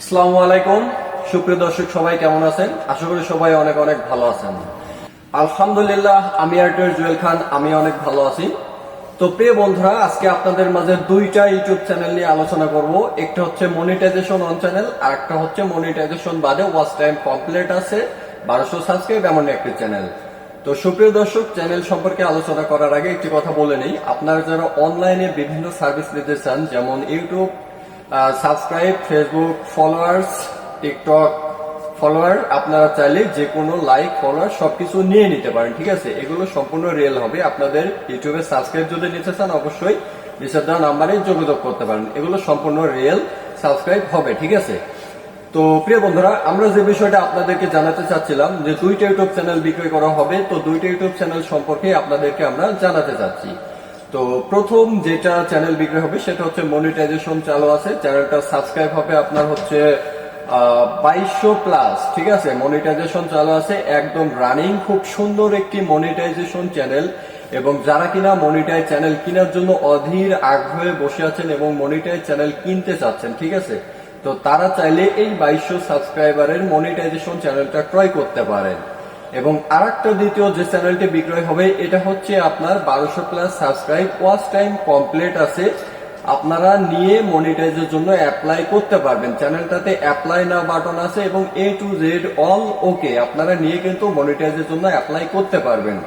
আসসালামু আলাইকুম। সুপ্রিয় দর্শক, সবাই কেমন আছেন? আশা করি সবাই অনেক অনেক ভালো আছেন। আলহামদুলিল্লাহ, আমি আর্টের জুয়েল খান, আমি অনেক ভালো আছি। তো প্রিয় বন্ধুরা, আজকে আপনাদের মাঝে দুইটা ইউটিউব চ্যানেল নিয়ে আলোচনা করব। একটা হচ্ছে মনিটাইজেশন অন চ্যানেল আর একটা হচ্ছে মনিটাইজেশন বাদে ওয়াচ টাইম কমপ্লিট আছে, বারোশো সাবস্ক্রাইব এমন একটি চ্যানেল তো সুপ্রিয় দর্শক চ্যানেল সম্পর্কে আলোচনা করার আগে একটি কথা বলে নেই। আপনারা যারা অনলাইনে বিভিন্ন সার্ভিস নিতে চান, যেমন YouTube subscribe Facebook followers TikTok follower আপনারা চাইলে যে কোনো লাইক ফলোয়ার সবকিছু নিয়ে নিতে পারেন, ঠিক আছে? এগুলো সম্পূর্ণ রিয়েল হবে। আপনাদের ইউটিউবে সাবস্ক্রাইব যদি নিতে চান, অবশ্যই নিচের দেওয়া নাম্বারে যোগাযোগ করতে পারেন। এগুলো সম্পূর্ণ রিয়েল সাবস্ক্রাইব হবে, ঠিক আছে? তো প্রিয় বন্ধুরা, আমরা যে বিষয়টা আপনাদেরকে জানাতে চাচ্ছিলাম যে দুইটা ইউটিউব চ্যানেল বিক্রি করা হবে, তো দুইটা ইউটিউব চ্যানেল সম্পর্কে আপনাদেরকে আমরা জানাতে চাচ্ছি। তো প্রথম যেটা চ্যানেল বিক্রি হবে সেটা হচ্ছে মনিটাইজেশন চালু আছে। চ্যানেলটা সাবস্ক্রাইব হবে আপনার হচ্ছে বাইশশো প্লাস ঠিক আছে? মনিটাইজেশন চালু আছে, একদম রানিং খুব সুন্দর একটি মনিটাইজেশন চ্যানেল এবং যারা কিনা মনিটাইজ চ্যানেল কেনার জন্য অধীর আগ্রহে বসে আছেন এবং মনিটাইজ চ্যানেল কিনতে চাচ্ছেন, ঠিক আছে? তো তারা চাইলে এই বাইশশো সাবস্ক্রাইবারের মনিটাইজেশন চ্যানেলটা ক্রয় করতে পারেন। এবং আরেকটা দ্বিতীয় যে চ্যানেলটি বিক্রয় হবে, এটা হচ্ছে আপনার বারোশো plus subscribe watch time complete আছে। আপনারা নিয়ে মনিটাইজের জন্য অ্যাপ্লাই করতে পারবেন। চ্যানেলটাতে অ্যাপ্লাই না বাটন আছে এবং A to Z all okay আপনারা নিয়ে কিন্তু মনিটাইজের জন্য অ্যাপ্লাই করতে পারবেন।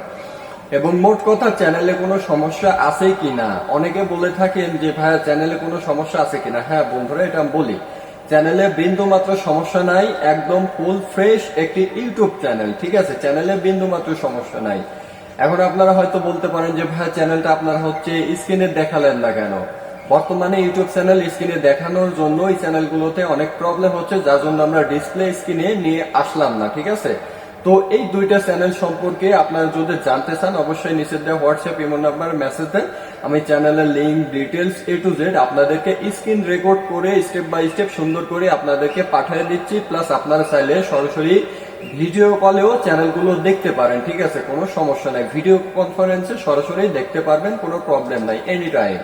এবং মোট কথা চ্যানেলে কোনো সমস্যা আছে কিনা? অনেকে বলে থাকেন যে, ভাইয়া চ্যানেলে কোনো সমস্যা আছে কিনা? হ্যাঁ বন্ধুরা, এটা আমি বলি। চ্যানেলে বিন্দু মাত্র সমস্যা নাই, একদম ফুল ফ্রেশ একটি ইউটিউব চ্যানেল, ঠিক আছে? চ্যানেলে বিন্দু মাত্র সমস্যা নাই। এখন আপনারা হয়তো বলতে পারেন যে ভাই চ্যানেলটা আপনারা হচ্ছে স্ক্রিনে দেখালেন না কেন? বর্তমানে ইউটিউব চ্যানেল স্ক্রিনে দেখানোর জন্য এই চ্যানেলগুলোতে অনেক প্রবলেম হচ্ছে, যার জন্য আমরা ডিসপ্লে স্ক্রিনে নিয়ে আসলাম না, ঠিক আছে? তো এই দুইটা চ্যানেল সম্পর্কে আপনারা যদি জানতে চান, অবশ্যই নিচের দেওয়া হোয়াটসঅ্যাপ ইমো নাম্বার মেসেজ দেন। আমি চ্যানেলের link details A to Z আপনাদেরকে স্ক্রিন রেকর্ড করে স্টেপ বাই স্টেপ সুন্দর করে আপনাদেরকে পাঠিয়ে দিচ্ছি। প্লাস আপনারা চাইলে সরাসরি ভিডিও কলেও চ্যানেলগুলো দেখতে পারেন, ঠিক আছে? কোনো সমস্যা নাই। ভিডিও কনফারেন্সে সরাসরি দেখতে পারবেন, কোনো প্রবলেম নাই এনি টাইম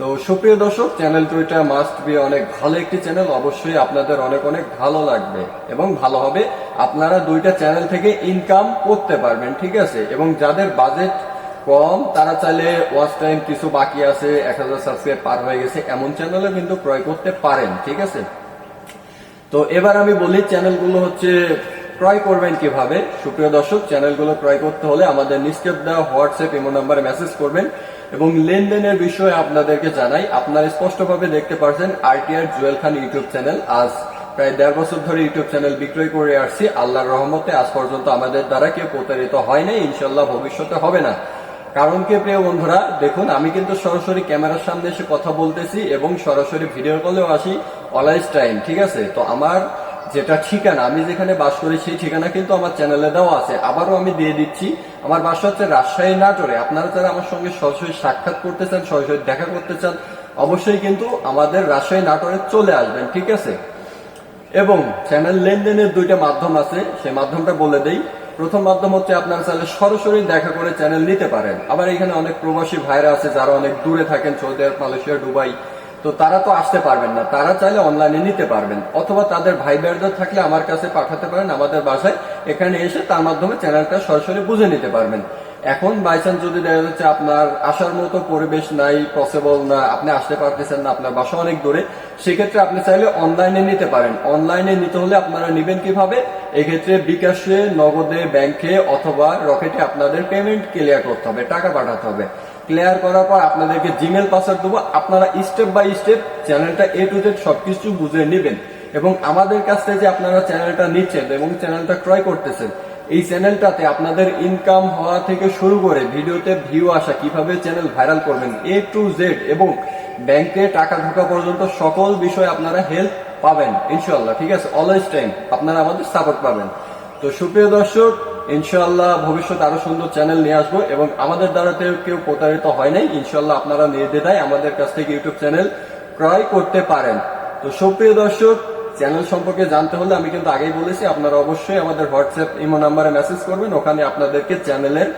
তো সুপ্রিয় দর্শক, চ্যানেল টুইটা মাস্ট বি অনেক ভালো একটি চ্যানেল অবশ্যই আপনাদের অনেক অনেক ভালো লাগবে এবং ভালো হবে। আপনারা দুইটা চ্যানেল থেকে ইনকাম করতে পারবেন, ঠিক আছে? এবং যাদের বাজেট কম, তারা চাইলে ওয়াচ টাইম কিছু বাকি আছে, এক হাজার সাবস্ক্রাইব পার হয়ে গেছে, এমন চ্যানেলে কিন্তু ক্রয় করতে পারেন, ঠিক আছে? তো এবার আমি বলি চ্যানেলগুলো হচ্ছে ক্রয় করবেন কীভাবে? সুপ্রিয় দর্শক, চ্যানেলগুলো ক্রয় করতে হলে আমাদের নিশ্চিত দেওয়া হোয়াটসঅ্যাপ, ইমো নাম্বারে মেসেজ করবেন এবং লেনদেনের বিষয়ে আপনাদেরকে জানাই, আপনারা স্পষ্টভাবে দেখতে পাচ্ছেন RTR Jewel Khan YouTube channel. আজ প্রায় দেড় বছর ধরে ইউটিউব চ্যানেল বিক্রয় করে আসছি। আল্লাহর রহমতে আজ পর্যন্ত আমাদের দ্বারা কেউ প্রতারিত হয় নাই ইনশাল্লাহ ভবিষ্যতে হবে না। কারণ কি, প্রিয় বন্ধুরা, দেখুন, আমি কিন্তু সরাসরি ক্যামেরার সামনে এসে কথা বলতেছি এবং সরাসরি ভিডিও কলেও আসি অলওয়েজ টাইম, ঠিক আছে? তো আমার যেটা ঠিকানা, আমি যেখানে বাস করি সেই ঠিকানা কিন্তু আমার চ্যানেলে দেওয়া আছে। আবারও আমি দিয়ে দিচ্ছি, আমার বাসা হচ্ছে রাজশাহী নাটোরে। আপনারা যারা আমার সঙ্গে সরাসরি সাক্ষাৎ করতে চান, সরাসরি দেখা করতে চান, অবশ্যই কিন্তু আমাদের রাজশাহী নাটোরে চলে আসবেন, ঠিক আছে? এবং চ্যানেল লেনদেনের দুইটা মাধ্যম আছে, সেই মাধ্যমটা বলে দেই। প্রথম মাধ্যম হচ্ছে আপনার চাইলে সরাসরি দেখা করে চ্যানেল নিতে পারেন। আবার এখানে অনেক প্রবাসী ভাইরা আছে, যারা অনেক দূরে থাকেন, সৌদি আরব, মালয়েশিয়া, দুবাই তো তারা তো আসতে পারবেন না। তারা চাইলে অনলাইনে নিতে পারবেন। অথবা তাদের ভাই বোনদের থাকলে আমার কাছে পাঠাতে পারেন, আমাদের বাসায়। এখানে এসে তার মাধ্যমে চ্যানেলটা সরাসরি বুঝে নিতে পারবেন। এখন বাইচান্স যদি দেখা যাচ্ছে আপনার আসার মতো পরিবেশ নাই পসিবল না, আপনি আসতে পারতেছেন না, আপনার বাসা অনেক দূরে, সেক্ষেত্রে আপনি চাইলে অনলাইনে নিতে পারেন। অনলাইনে নিতে হলে আপনারা নেবেন কীভাবে? এক্ষেত্রে বিকাশে, নগদে ব্যাংকে অথবা রকেটে আপনাদের পেমেন্ট ক্লিয়ার করতে হবে, টাকা পাঠাতে হবে। ক্লিয়ার করার পর আপনাদেরকে জিমেল পাসওয়ার্ড দেবো। আপনারা স্টেপ বাই স্টেপ চ্যানেলটা এ টু জেড সবকিছু বুঝে নেবেন। এবং আমাদের কাছ থেকে যে আপনারা চ্যানেলটা নিচ্ছেন এবং চ্যানেলটা ক্রয় করতেছেন, এই চ্যানেলটাতে আপনাদের ইনকাম হওয়া থেকে শুরু করে ভিডিওতে ভিউ আসা, কীভাবে চ্যানেল ভাইরাল করবেন এ টু জেড এবং ব্যাংকে টাকা ঢোকা পর্যন্ত সকল বিষয় আপনারা হেল্প পাবেন ইনশাল্লাহ ঠিক আছে? অলওয়েজ টাইম আপনারা আমাদের সাপোর্ট পাবেন। তো সুপ্রিয় দর্শক ইনশাল্লাহ ভবিষ্যৎ আরও সুন্দর চ্যানেল নিয়ে আসব এবং আমাদের দ্বারা কেউ প্রতারিত হয় নাই। ইনশাল্লাহ আপনারা নির্দ্বিধায় আমাদের কাছ থেকে ইউটিউব চ্যানেল ক্রয় করতে পারেন। তো সুপ্রিয় দর্শক, চ্যানেল সম্পর্কে জানতে হলে আমি কিন্তু আগেই বলেছি, আপনারা অবশ্যই আমাদের হোয়াটসঅ্যাপ, ইমো নাম্বারে মেসেজ করবেন, ওখানে আপনাদেরকে চ্যানেলের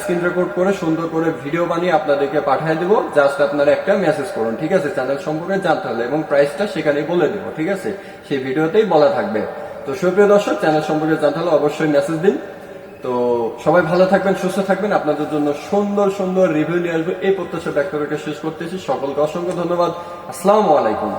স্ক্রিন রেকর্ড করে সুন্দর করে ভিডিও বানিয়ে আপনাদেরকে পাঠিয়ে দেবো। জাস্ট আপনারা একটা মেসেজ করুন, ঠিক আছে? চ্যানেল সম্পর্কে জানতে হলে এবং প্রাইসটা সেখানেই বলে দেবো, ঠিক আছে? সেই ভিডিওতেই বলা থাকবে। তো সুপ্রিয় দর্শক চ্যানেল সম্পর্কে জানতে হলে অবশ্যই মেসেজ দিন। তো সবাই ভালো থাকবেন, সুস্থ থাকবেন। আপনাদের জন্য সুন্দর সুন্দর রিভিউ নিয়ে আসবে। এই প্রত্যাশা ব্যক্ত রেখে শেষ করতেছি। সকলকে অসংখ্য ধন্যবাদ। আসসালামু আলাইকুম।